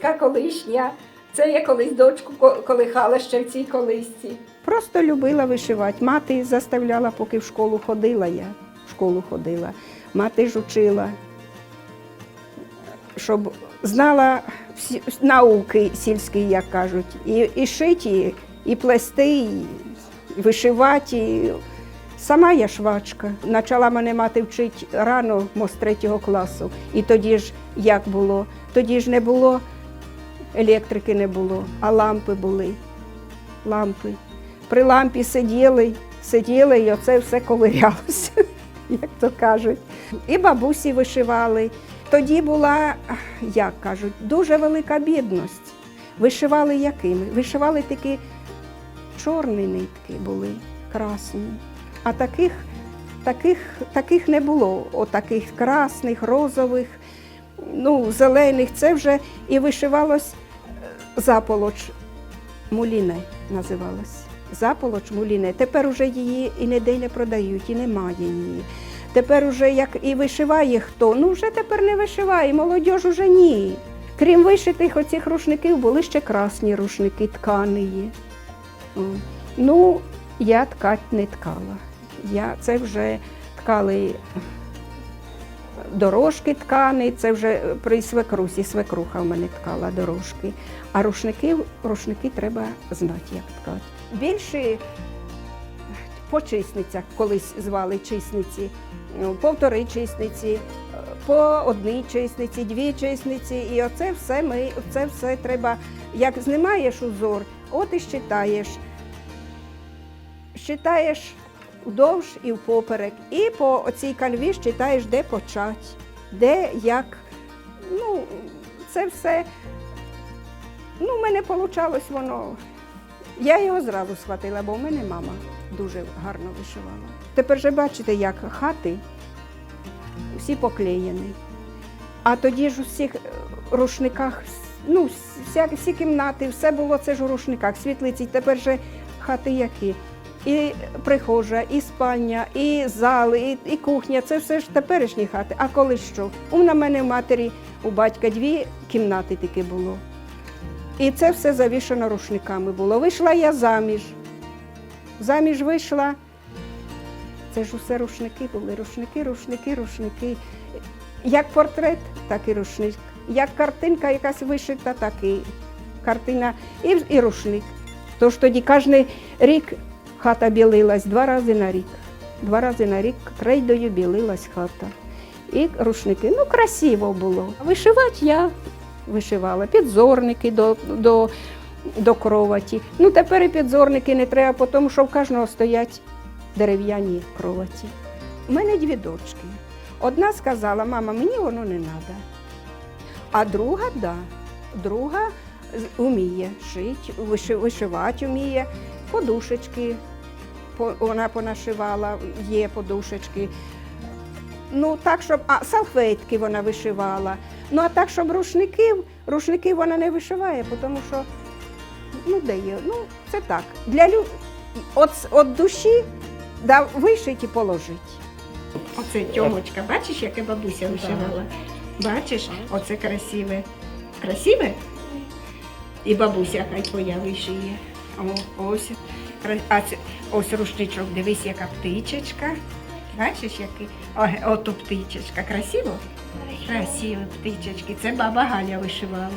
колиска колишня. Це я колись дочку колихала ще в цій колисці. Просто любила вишивати. Мати заставляла, поки в школу ходила я. В школу ходила. Мати ж учила, щоб знала всі науки сільські, як кажуть, і, і шиті, і плести, і вишивати. Сама я швачка. Почала мене мати вчити рано, мо з третього класу. І тоді ж як було? Тоді ж не було електрики не було, а лампи були. Лампи. При лампі сиділи, сиділи і оце все ковирялося, як то кажуть. І бабусі вишивали. Тоді була, як кажуть, дуже велика бідність. Вишивали якими? Вишивали такі чорні нитки були, красні. А таких, таких, таких не було. Отаких красних, розових, ну, зелених. Це вже і вишивалось е, заполоч муліне називалось. Заполоч муліне. Тепер уже її і ніде не продають, і немає її. Тепер уже як і вишиває хто, ну вже тепер не вишиває, молодь уже ні. Крім вишитих оцих рушників, були ще красні рушники, ткані. Ну, я ткать не ткала. Я, це вже ткали дорожки ткані, це вже при свекрусі, свекруха в мене ткала дорожки. А рушники, рушники треба знати, як ткати. Більше по чисницях колись звали чисниці, ну, повтори чисниці, по одній чисниці, дві чисниці. І оце все ми, це все треба, як знімаєш узор, от і щитаєш. Щитаєш вдовж і впоперек. І по цій кальві щитаєш, де почать, де як. Ну, це все. Ну, в мене вийшло воно. Я його зразу схватила, бо в мене мама дуже гарно вишивала. Тепер же бачите, як хати всі поклеєні. А тоді ж у всіх е, рушниках, ну, вся, всі кімнати, все було це ж у рушниках, світлиці. Тепер же хати які. І прихожа, і спальня, і зали, і, і кухня це все ж теперішні хати. А коли що? У мене матері, у батька дві кімнати тільки було. І це все завішано рушниками було. Вийшла я заміж. Заміж вийшла. Це ж усе рушники були. Рушники, рушники, рушники. Як портрет, так і рушник. Як картинка якась вишита, так і картина, і, і рушник. Тож тоді кожен рік хата білилась два рази на рік. Два рази на рік крейдою білилась хата. І рушники. Ну, красиво було. Вишивати я вишивала. Підзорники до, до, до кроваті. Ну, тепер і підзорники не треба, тому що в кожного стоять дерев'яні кроваті. У мене дві дочки. Одна сказала, мама, мені воно не треба. А друга да. Друга вміє шити, вишивати вміє, подушечки по- вона понашивала, є подушечки. Ну, так, щоб а, салфетки вона вишивала. Ну, а так, щоб рушників, рушників вона не вишиває, тому що ну, де є? Ну, це так. Для лю... от, от душі да, вишить і положить. Оце тьомочка, бачиш, яке бабуся вишивала? Бачиш, оце красиве. Красиве? І бабуся хай твоя вишиє. О, ось. А це, ось рушничок, дивись, яка птичечка. Бачиш, який? О, ото птичечка. Красиво? Красиво птичечки. Це баба Галя вишивала.